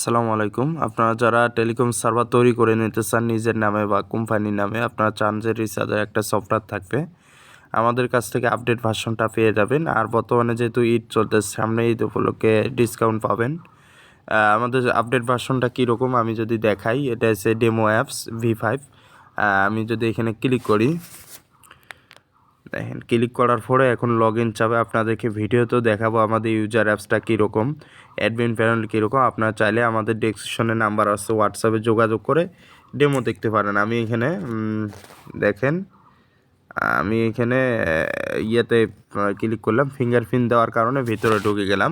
আসসালামু আলাইকুম। আপনারা যারা টেলিকম সার্ভার তৈরি করে নিতে চান নিজের নামে বা কোম্পানির নামে, আপনারা চান যে রিচার্জের একটা সফটওয়্যার থাকবে। আমাদের কাছ থেকে আপডেট ভার্সনটা পেয়ে যাবেন। আর বর্তমানে যেহেতু ঈদ চলতেছে, সামনে ঈদ উপলক্ষে ডিসকাউন্ট পাবেন। আমাদের আপডেট ভার্সনটা কীরকম আমি যদি দেখাই, এটা হচ্ছে ডেমো অ্যাপস ভি ফাইভ আমি যদি এখানে ক্লিক করি দেখেন, ক্লিক করার পরে এখন লগ ইন চাবে আপনাদেরকে ভিডিওতেও দেখাবো আমাদের ইউজার অ্যাপসটা কীরকম অ্যাডমিন প্যানেল কীরকম। আপনারা চাইলে আমাদের ডেসক্রিপশনে নাম্বার আছে হোয়াটসঅ্যাপে যোগাযোগ করে ডেমো দেখতে পারেন। আমি এখানে দেখেন, আমি এখানে ইয়েতে ক্লিক করলাম ফিঙ্গারপ্রিন্ট দেওয়ার কারণে ভিতরে ঢুকে গেলাম।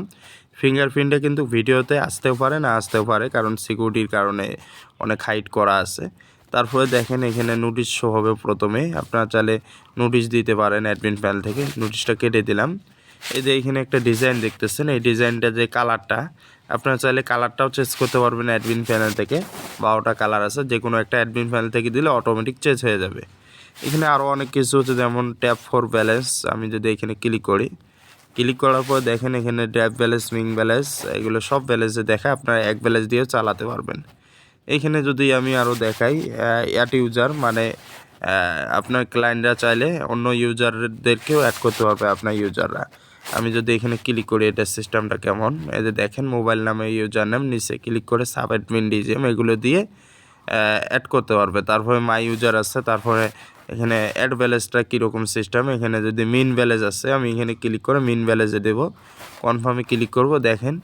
ফিঙ্গারপ্রিন্টে কিন্তু ভিডিওতে আসতেও পারে, না আসতেও পারে, কারণ সিকিউরিটির কারণে অনেক হাইট করা আছে। তারপরে দেখেন এখানে নোটিশ শো হবে প্রথমে। আপনারা চাইলে নোটিশ দিতে পারেন অ্যাডমিন প্যানেল থেকে। নোটিশটা কেটে দিলাম। এই যে এখানে একটা ডিজাইন দেখতেছেন। এই ডিজাইনটা যে কালারটা আপনারা চাইলে কালারটাও চেঞ্জ করতে পারবেন অ্যাডমিন প্যানেল থেকে। বারোটা কালার আছে। যে কোনো একটা অ্যাডমিন প্যানেল থেকে দিলে অটোমেটিক চেঞ্জ হয়ে যাবে। এখানে আরও অনেক কিছু হচ্ছে যেমন ট্যাপ ফর ব্যালেন্স আমি যদি এখানে ক্লিক করি ক্লিক করার পর দেখেন এখানে ড্যাপ ব্যালেন্স উইং ব্যালেন্স এগুলো সব ব্যালেন্সে দেখা আপনারা এক ব্যালেন্স দিয়েও চালাতে পারবেন। এইখানে যদি আমি আরও দেখাই অ্যাট ইউজার মানে আপনার ক্লায়েন্টরা চাইলে অন্য ইউজারদেরকেও অ্যাড করতে পারবে আপনার ইউজাররা আমি যদি এখানে ক্লিক করি, এটা সিস্টেমটা কেমন? এই যে দেখেন মোবাইল নামে ইউজার নাম নিচে ক্লিক করে সাব অ্যাডমিন ডিজিএম এগুলো দিয়ে অ্যাড করতে পারবে। তারপরে মাই ইউজার আছে, তারপরে এখানে অ্যাড ব্যালেন্সটা কীরকম সিস্টেম এখানে যদি মিন ব্যালেন্স আছে, আমি এখানে ক্লিক করে মিন ব্যালেন্সে দেবো। কনফার্মে ক্লিক করব, দেখেন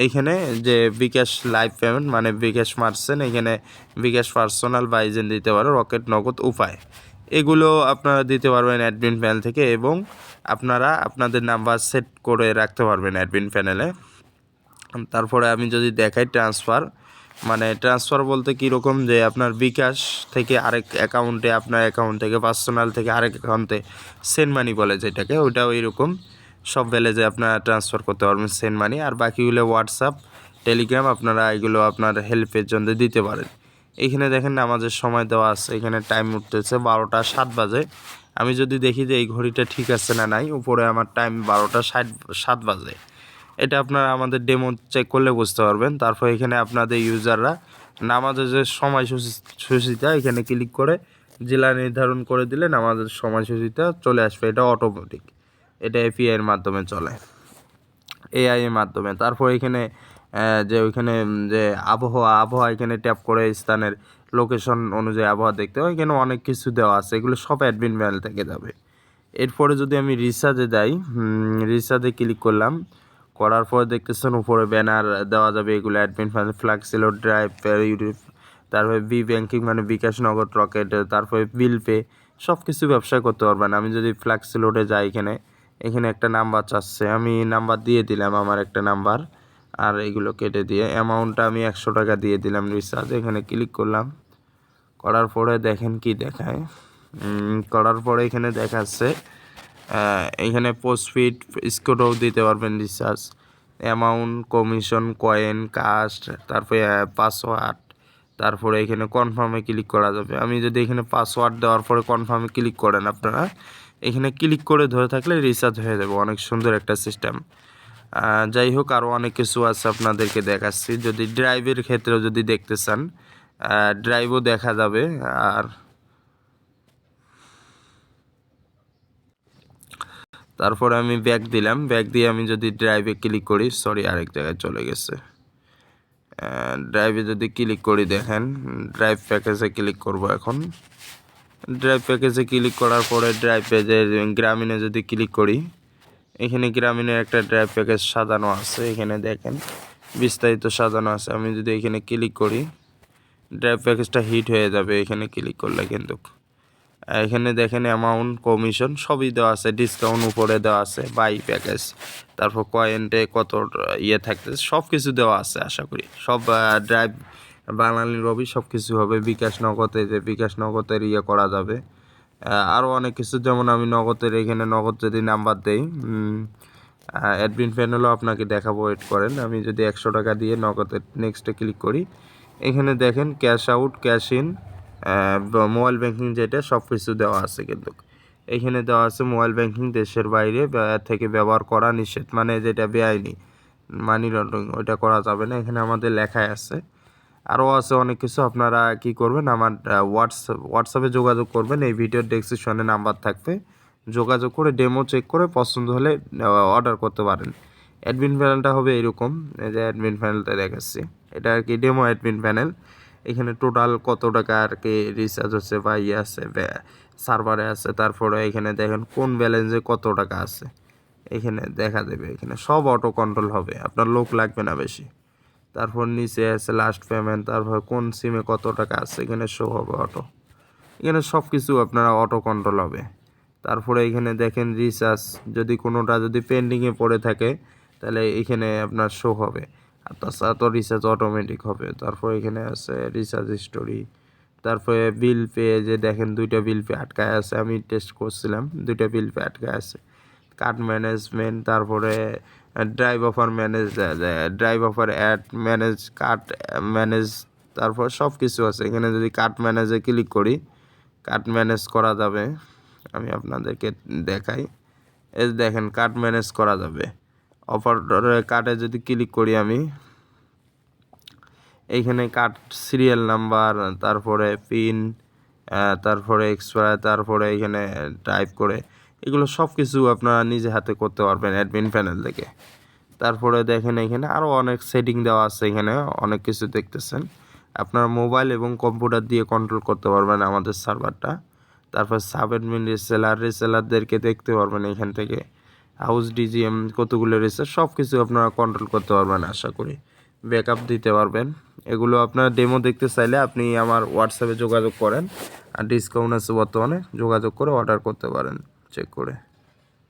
এইখানে যে বিকাশ লাইভ পেমেন্ট মানে বিকাশ মারছেন এখানে বিকাশ পার্সোনাল বা এজেন্ট দিতে পারো রকেট নগদ উপায়। এগুলো আপনারা দিতে পারবেন অ্যাডমিন প্যানেল থেকে এবং আপনারা আপনাদের নাম্বার সেট করে রাখতে পারবেন অ্যাডমিন প্যানেলে তারপরে আমি যদি দেখাই ট্রান্সফার মানে ট্রান্সফার বলতে কীরকম যে আপনার বিকাশ থেকে আরেক অ্যাকাউন্টে আপনার অ্যাকাউন্ট থেকে পার্সোনাল থেকে আরেক অ্যাকাউন্টে সেন্ড মানি বলে যেটাকে ওইটাও এরকম সব ভ্যালেজে আপনারা ট্রান্সফার করতে পারবেন সেন্ড মানি আর বাকিগুলো হোয়াটসঅ্যাপ টেলিগ্রাম আপনারা এগুলো আপনার হেল্পের জন্য দিতে পারেন। এখানে দেখেন নামাজের সময় দেওয়া আছে, এখানে টাইম উঠতেছে বারোটা সাত বাজে। আমি যদি দেখি যে এই ঘড়িটা ঠিক আছে না নাই, উপরে আমার টাইম বারোটা ষাট, সাত বাজে। এটা আপনারা আমাদের ডেমো চেক করলে বুঝতে পারবেন। তারপর এখানে আপনাদের ইউজাররা নামাজের যে সময়সূচি, সূচিটা এখানে ক্লিক করে, জেলা নির্ধারণ করে দিলে নামাজের সময়সূচিটা চলে আসবে, এটা অটোমেটিক এটা এপিআই এর মাধ্যমে চলে এআই এর মাধ্যমে। তারপর এখানে যে ওইখানে যে আবহাওয়া আবহাওয়া এখানে ট্যাপ করে স্থানের লোকেশন অনুযায়ী আবহাওয়া দেখতে হয়। এখানে অনেক কিছু দেওয়া আছে, এগুলো সব অ্যাডমিন প্যানেল থেকে যাবে। এরপরে যদি আমি রিসার্চে যাই রিসার্চে ক্লিক করলাম, করার পরে দেখতেছেন উপরে ব্যানার দেওয়া যাবে, এগুলো অ্যাডমিন প্যানেল ফ্ল্যাক্সিলো ড্রাইভ ইউটিউব তারপরে বি ব্যাংকিং মানে বিকাশ নগদ রকেট, তারপরে বিল পে সব কিছু ব্যবসা করতে পারবেন। আমি যদি ফ্ল্যাক্সিলোডে যাই এখানে এখানে একটা নাম্বার চাচ্ছে। আমি নাম্বার দিয়ে দিলাম আমার একটা নাম্বার। আর এগুলো কেটে দিয়ে অ্যামাউন্টটা আমি একশো টাকা দিয়ে দিলাম রিচার্জ। এখানে ক্লিক করলাম। করার পরে দেখেন কি দেখায়। করার পরে এখানে দেখাচ্ছে এখানে পোস্টফিড স্কোরও দিতে পারবেন রিচার্জ। অ্যামাউন্ট কমিশন কয়েন কাস্ট তারপরে পাসওয়ার্ড তারপরে এখানে কনফার্মে ক্লিক করা যাবে। আমি যদি এখানে পাসওয়ার্ড দেওয়ার পরে কনফার্মে ক্লিক করেন আপনারা এখানে ক্লিক করে ধরে থাকলে রিচার্জ হয়ে যাবে। অনেক সুন্দর একটা সিস্টেম যাই হোক আরও অনেক কিছু আছে আপনাদেরকে দেখাচ্ছি। যদি ড্রাইভের ক্ষেত্রেও যদি দেখতে চান ড্রাইভও দেখা যাবে। আর তারপরে আমি ব্যাগ দিলাম। ব্যাগ দিয়ে আমি যদি ড্রাইভে ক্লিক করি সরি আরেক জায়গায় চলে গেছে। ড্রাইভে যদি ক্লিক করি, দেখেন ড্রাইভ প্যাকেজে ক্লিক করব এখন। ড্রাইভ প্যাকেজে ক্লিক করার পরে ড্রাইভ পেজে গ্রামীণে যদি ক্লিক করি, এখানে গ্রামীণের একটা ড্রাইভ প্যাকেজ সাজানো আছে, এখানে দেখেন বিস্তারিত সাজানো আছে। আমি যদি এখানে ক্লিক করি ড্রাইভ প্যাকেজটা হিট হয়ে যাবে এখানে ক্লিক করলে কিন্তু। এখানে দেখেন অ্যামাউন্ট কমিশন সবই দেওয়া আছে ডিসকাউন্ট উপরে দেওয়া আছে বাই প্যাকেজ তারপর কয়েন্টে কত ইয়ে থাকতেছে সব কিছু দেওয়া আছে আশা করি। সব ড্রাইভ বাঙালি রবি সব কিছু হবে। বিকাশ নগদে যে, বিকাশ নগদের ইয়ে করা যাবে। আরও অনেক কিছু, যেমন আমি নগদের এখানে নগদ যদি নাম্বার দেই অ্যাডমিন প্যানেলও আপনাকে দেখাবো ওয়েট করেন। আমি যদি একশো টাকা দিয়ে নগদের নেক্সটে ক্লিক করি, এখানে দেখেন cash out cash in mobile banking যেটা সব কিছু দেওয়া আছে কিন্তু। এখানে দেওয়া আছে মোবাইল ব্যাংকিং দেশের বাইরে থেকে ব্যবহার করা নিষেধ। মানে যেটা বেআইনি মানি লন্ডারিং ওইটা করা যাবে না। এখানে আমাদের লেখায় আছে। আরও আছে অনেক কিছু, আপনারা কি করবেন, আমার হোয়াটসঅ্যাপ হোয়াটসঅ্যাপে যোগাযোগ করবেন, এই ভিডিওর ডেসক্রিপশনে নাম্বার থাকবে। যোগাযোগ করে ডেমো চেক করে পছন্দ হলে অর্ডার করতে পারেন। অ্যাডমিন প্যানেলটা হবে এরকম, এই যে অ্যাডমিন প্যানেলটা দেখাচ্ছি। এটা আর কি ডেমো অ্যাডমিন প্যানেল এখানে টোটাল কত টাকা আর কি রিচার্জ হচ্ছে বা ইয়ে আছে সার্ভারে আছে, তারপরে এখানে দেখেন কোন ব্যালেন্সে কত টাকা আছে। এখানে দেখা দেবে, এখানে সব অটো কন্ট্রোল হবে, আপনার লোক লাগবে না বেশি। তারপর নিচে আছে লাস্ট পেমেন্ট তারপর কোন সিমে কত টাকা আছে, এখানে শো হবে অটো এখানে সব কিছু আপনারা অটো কন্ট্রোল হবে। তারপরে এখানে দেখেন রিচার্জ যদি কোনোটা যদি পেন্ডিংয়ে পড়ে থাকে, তাহলে এখানে আপনার শো হবে। আর তাছাড়া তো রিচার্জ অটোমেটিক হবে। তারপর এখানে আছে রিচার্জ স্টোরি তারপরে বিল পে যে দেখেন দুইটা বিল পে আটকায় আছে, আমি টেস্ট করছিলাম, দুইটা বিল পে আটকায় আছে। কার্ড ম্যানেজমেন্ট তারপরে drive offer manage drive offer add manage card manage তারপর সব কিছু আছে। এখানে যদি কার্ড ম্যানেজে ক্লিক করি কার্ড ম্যানেজ করা যাবে। আমি আপনাদেরকে দেখাই। এই দেখেন কার্ড ম্যানেজ করা যাবে। অফার কার্ডে যদি ক্লিক করি আমি, এইখানে কার্ড সিরিয়াল নাম্বার তারপরে পিন তারপরে এক্সপায়ার তারপরে এখানে টাইপ করে এগুলো সব কিছু আপনারা নিজে হাতে করতে পারবেন অ্যাডমিন প্যানেল থেকে। তারপরে দেখেন এখানে আরও অনেক সেটিং দেওয়া আছে এখানে, অনেক কিছু দেখতেছেন। আপনার মোবাইল এবং কম্পিউটার দিয়ে কন্ট্রোল করতে পারবেন আমাদের সার্ভারটা তারপর সাব অ্যাডমিন রিসেলার রিসেলারদেরকে দেখতে পারবেন এখান থেকে। হাউস ডিজিএম কতগুলো রিসেল সব কিছু আপনারা কন্ট্রোল করতে পারবেন আশা করি। ব্যাকআপ দিতে পারবেন। এগুলো আপনারা ডেমো দেখতে চাইলে আপনি আমার হোয়াটসঅ্যাপে যোগাযোগ করেন। আর ডিসকাউন্ট আছে বর্তমানে, যোগাযোগ করে অর্ডার করতে পারেন। চেক করে।